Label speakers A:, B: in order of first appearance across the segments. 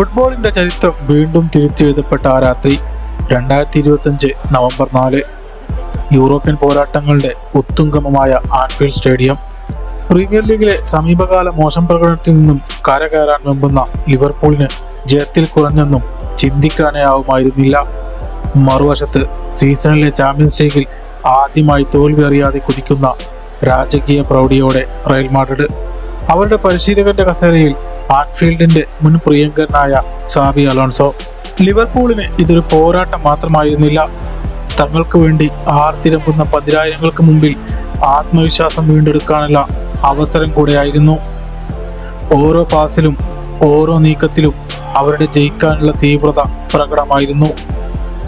A: ഫുട്ബോളിന്റെ ചരിത്രം വീണ്ടും തിരുത്തിയെഴുതപ്പെട്ട ആ രാത്രി രണ്ടായിരത്തി ഇരുപത്തഞ്ച് നവംബർ നാല് യൂറോപ്യൻ പോരാട്ടങ്ങളുടെ ഉത്തുംഗമമായ ആൻഫീൽഡ് സ്റ്റേഡിയം. പ്രീമിയർ ലീഗിലെ സമീപകാല മോശം പ്രകടനത്തിൽ നിന്നും കരകയറാൻ വെമ്പുന്ന ലിവർപൂളിന് ജയത്തിൽ കുറഞ്ഞെന്നും ചിന്തിക്കാനേ ആവുമായിരുന്നില്ല മറുവശത്ത് സീസണിലെ ചാമ്പ്യൻസ് ലീഗിൽ ആദ്യമായി തോൽവി അറിയാതെ കുതിക്കുന്ന രാജകീയ പ്രൗഢിയോടെ റയൽ മാഡ്രിഡ് അവരുടെ പരിശീലകന്റെ കസേരയിൽ ആൻഫീൽഡിന്റെ മുൻ പ്രിയങ്കരനായ സാബി അലോൺസോ. ലിവർപൂളിന് ഇതൊരു പോരാട്ടം മാത്രമായിരുന്നില്ല. തങ്ങൾക്ക് വേണ്ടി ആർത്തിരമ്പുന്ന പതിനായിരങ്ങൾക്ക് മുമ്പിൽ ആത്മവിശ്വാസം വീണ്ടെടുക്കാനുള്ള അവസരം കൂടെയായിരുന്നു. ഓരോ പാസിലും ഓരോ നീക്കത്തിലും അവരുടെ ജയിക്കാനുള്ള തീവ്രത പ്രകടമായിരുന്നു.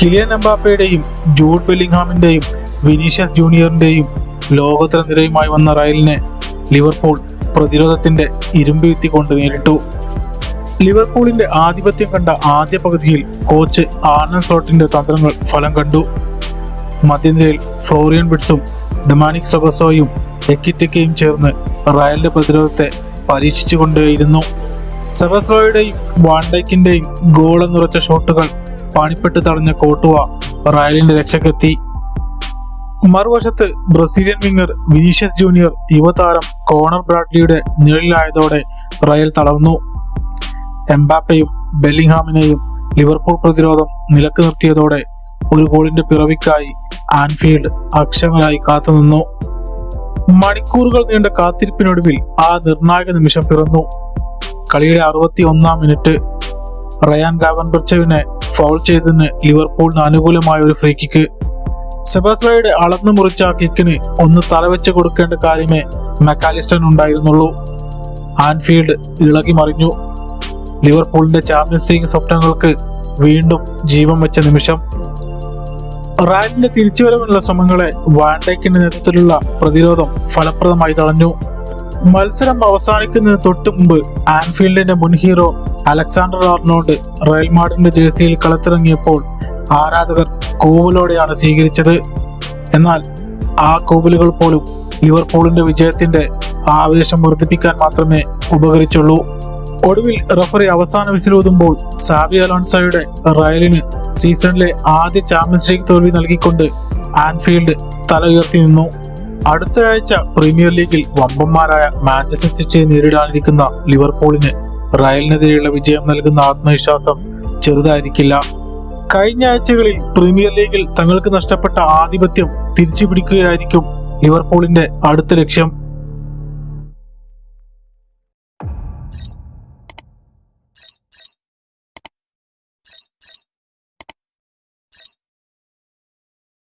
A: കിലിയൻ എംബാപ്പയുടെയും ജൂഡ് ബെല്ലിംഗ്ഹാമിന്റെയും വിനീഷ്യസ് ജൂനിയറിന്റെയും ലോകോത്തര നിരയുമായി വന്ന റയലിനെ ലിവർപൂൾ പ്രതിരോധത്തിന്റെ ഇരുമ്പെഴുത്തി കൊണ്ട് നേരിട്ടു. ലിവർപൂളിന്റെ ആധിപത്യം കണ്ട ആദ്യ പകുതിയിൽ കോച്ച് ആർണൻ സോട്ടിന്റെ തന്ത്രങ്ങൾ ഫലം കണ്ടു. മധ്യനിരയിൽ ഫ്ലോറിയൻ ബിഡ്സും ഡൊമാനിക് സൊഗസോയും എക്കിറ്റക്കയും ചേർന്ന് റയലിന്റെ പ്രതിരോധത്തെ പരീക്ഷിച്ചുകൊണ്ടേയിരുന്നു. സെബസ്ലോയുടെയും വാണ്ടൈക്കിന്റെയും ഗോൾ നിറച്ച ഷോട്ടുകൾ പണിപ്പെട്ട് തടഞ്ഞ കോട്ടുവ റയലിന്റെ രക്ഷക്കെത്തി മറുവശത്ത് ബ്രസീലിയൻ വിങ്ങർ വിനീഷ്യസ് ജൂനിയർ യുവതാരം കോണർ ബ്രാഡ്ലിയുടെ നിഴലിലായതോടെ റയൽ തളർന്നു. എംബാപ്പയും ബെല്ലിംഗ്ഹാമിനെയും ലിവർപൂൾ പ്രതിരോധം നിലയ്ക്ക് നിർത്തിയതോടെ ഒരു ഗോളിന്റെ പിറവിക്കായി ആൻഫീൽഡ് അക്ഷങ്ങളായി കാത്തുനിന്നു. മണിക്കൂറുകൾ നീണ്ട കാത്തിരിപ്പിനൊടുവിൽ ആ നിർണായക നിമിഷം പിറന്നു. കളിയുടെ അറുപത്തി ഒന്നാം മിനിറ്റ്. റയാൻ ഗാവൻ ബർച്ചവിനെ ഫൗൾ ചെയ്തതിന് ലിവർപൂളിന് അനുകൂലമായ ഒരു ഫ്രീ കിക്ക്. സെബാസ്ലയുടെ അളന്നു മുറിച്ച ആ കിക്കിന് ഒന്ന് തലവെച്ച് കൊടുക്കേണ്ട കാര്യമേ മെക്കാലിസ്റ്റൻ ഉണ്ടായിരുന്നുള്ളൂ. ആൻഫീൽഡ് ഇളകി മറിഞ്ഞു. ലിവർപൂളിന്റെ ചാമ്പ്യൻസ് ലീഗ് സ്വപ്നങ്ങൾക്ക് വീണ്ടും ജീവൻ വെച്ച നിമിഷം. റാലിന്റെ തിരിച്ചുവരവിനുള്ള ശ്രമങ്ങളെ വാൻഡേക്കിന്റെ നേതൃത്വത്തിലുള്ള പ്രതിരോധം ഫലപ്രദമായി തടഞ്ഞു. മത്സരം അവസാനിക്കുന്നതിന് തൊട്ടു മുമ്പ് ആൻഫീൽഡിന്റെ മുൻ ഹീറോ അലക്സാണ്ടർ ആർണോൾഡ് റയൽ മാഡിന്റെ ജേഴ്സിയിൽ കളത്തിറങ്ങിയപ്പോൾ ആരാധകർ കൂവലോടെയാണ് സ്വീകരിച്ചത്. എന്നാൽ ആ കൂവലുകൾ പോലും ലിവർപൂളിന്റെ വിജയത്തിന്റെ ആവേശം വർദ്ധിപ്പിക്കാൻ മാത്രമേ ഉപകരിച്ചുള്ളൂ. ഒടുവിൽ റഫറി അവസാന വിസിലൂതുമ്പോൾ സാബി അലോൺസോയുടെ റയലിന് സീസണിലെ ആദ്യ ചാമ്പ്യൻസ് ലീഗ് തോൽവി നൽകിക്കൊണ്ട് ആൻഫീൽഡ് തല ഉയർത്തി നിന്നു. അടുത്ത ആഴ്ച പ്രീമിയർ ലീഗിൽ വമ്പന്മാരായ മാഞ്ചസ്റ്റർ സിറ്റിയെ നേരിടാനിരിക്കുന്ന ലിവർപൂളിന് റയലിനെതിരെയുള്ള വിജയം നൽകുന്ന ആത്മവിശ്വാസം ചെറുതായിരിക്കില്ല. കഴിഞ്ഞ ആഴ്ചകളിൽ പ്രീമിയർ ലീഗിൽ തങ്ങൾക്ക് നഷ്ടപ്പെട്ട ആധിപത്യം തിരിച്ചു പിടിക്കുകയായിരിക്കും ലിവർപൂളിന്റെ അടുത്ത ലക്ഷ്യം